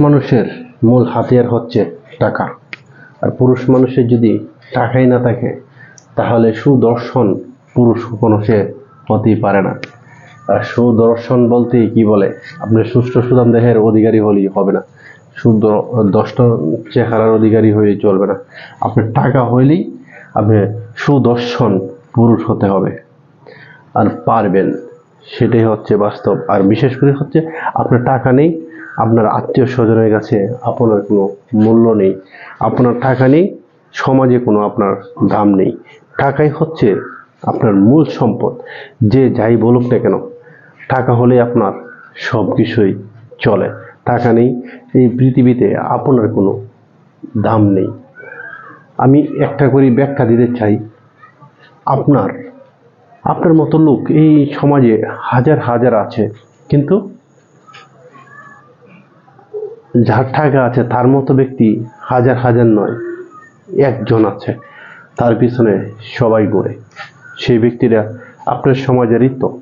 মানুষের মূল হাতিয়ার হচ্ছে টাকা। আর পুরুষ মানুষের যদি টাকাই না থাকে, তাহলে সুদর্শন পুরুষ কোনো সে হতেই পারে না। আর সুদর্শন বলতে কি বলে? আপনি সুষ্ঠু সুদাম দেহের অধিকারী হলেই হবে না। দষ্ট চেহারার অধিকারী হয়ে চলবে না। আপনার টাকা হইলেই আপনি সুদর্শন পুরুষ হতে হবে। আর পারবেন, সেটাই হচ্ছে বাস্তব। আর বিশেষ করে হচ্ছে আপনার টাকা নেই আপনার আত্মীয় স্বজনের কাছে আপনার কোনো মূল্য নেই, আপনার টাকা নেই, সমাজে কোনো আপনার দাম নেই। টাকাই হচ্ছে আপনার মূল সম্পদ। যে যাই বলুক না কেন, টাকা হলে আপনার সব কিছুই চলে। টাকা নেই, এই পৃথিবীতে আপনার কোনো দাম নেই। আমি একটা করে ব্যাখ্যা দিতে চাই। আপনার আপনার মতো লোক এই সমাজে হাজার হাজার আছে, কিন্তু যার টাকা আছে, তার মতো ব্যক্তি হাজার হাজার নয়, একজন আছে। তার পিছনে সবাই ঘুরে। সেই ব্যক্তিরা আপনার সমাজেরই তো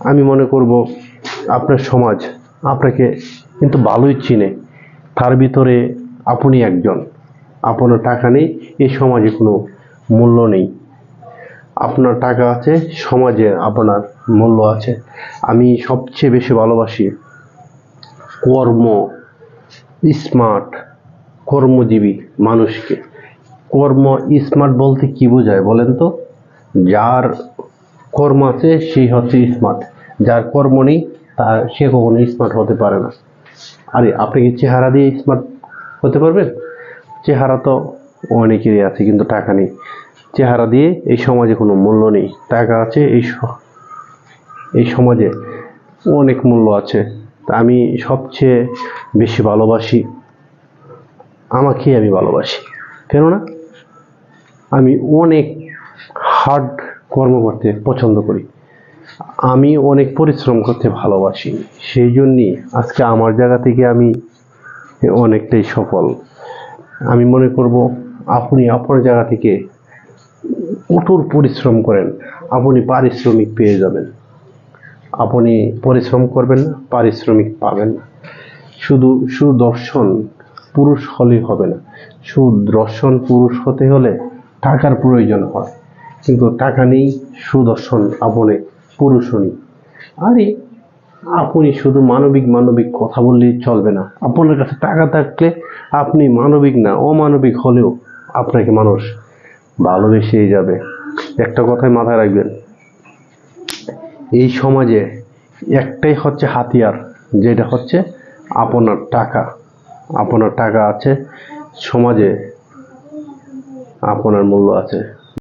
আমি মনে করব আপনার সমাজ আপনাকে কিন্তু ভালোই চিনে। তার ভিতরে আপনি একজন। আপনার টাকা নেই, এই সমাজে কোনো মূল্য নেই। আপনার টাকা আছে, সমাজে আপনার মূল্য আছে। আমি সবচেয়ে বেশি ভালোবাসি কর্ম। স্মার্ট, কর্মজীবী মানুষকে। কর্ম স্মার্ট বলতে কি বোঝায় বলেন তো? যার কর্ম আছে সেই হচ্ছে স্মার্ট। যার কর্ম নেই, তার সে কখনো স্মার্ট হতে পারে না। আরে, আপনি কি চেহারা দিয়ে স্মার্ট হতে পারবেন? চেহারা তো অনেকেরই আছে, কিন্তু টাকা নেই। চেহারা দিয়ে এই সমাজে কোনো মূল্য নেই। টাকা আছে, এই এই সমাজে অনেক মূল্য আছে। তা আমি সবচেয়ে বেশি ভালোবাসি আমাকেই আমি ভালোবাসি। কেননা আমি অনেক হার্ড কর্ম করতে পছন্দ করি। আমি অনেক পরিশ্রম করতে ভালোবাসি। সেই জন্যই আজকে আমার জায়গা থেকে আমি অনেকটাই সফল। আমি মনে করব, আপনি আপনার জায়গা থেকে কঠোর পরিশ্রম করেন, আপনি পারিশ্রমিক পেয়ে যাবেন। আপনি পরিশ্রম করবেন না পারিশ্রমিক পাবেন না। শুধু সুদর্শন পুরুষ হলেই হবে না। সুদর্শন পুরুষ হতে হলে টাকার প্রয়োজন হয়। কিন্তু টাকা নেই, সুদর্শন আপনি পুরুষও নেই। আরে, আপনি শুধু মানবিক মানবিক কথা বললেই চলবে না। আপনার কাছে টাকা থাকলে আপনি মানবিক না, অমানবিক হলেও আপনাকে মানুষ ভালোবেসেই যাবে। একটা কথাই মাথায় রাখবেন এই সমাজে একটাই হচ্ছে হাতিয়ার, যেটা হচ্ছে আপনার টাকা। আপনার টাকা আছে, সমাজে আপনার মূল্য আছে।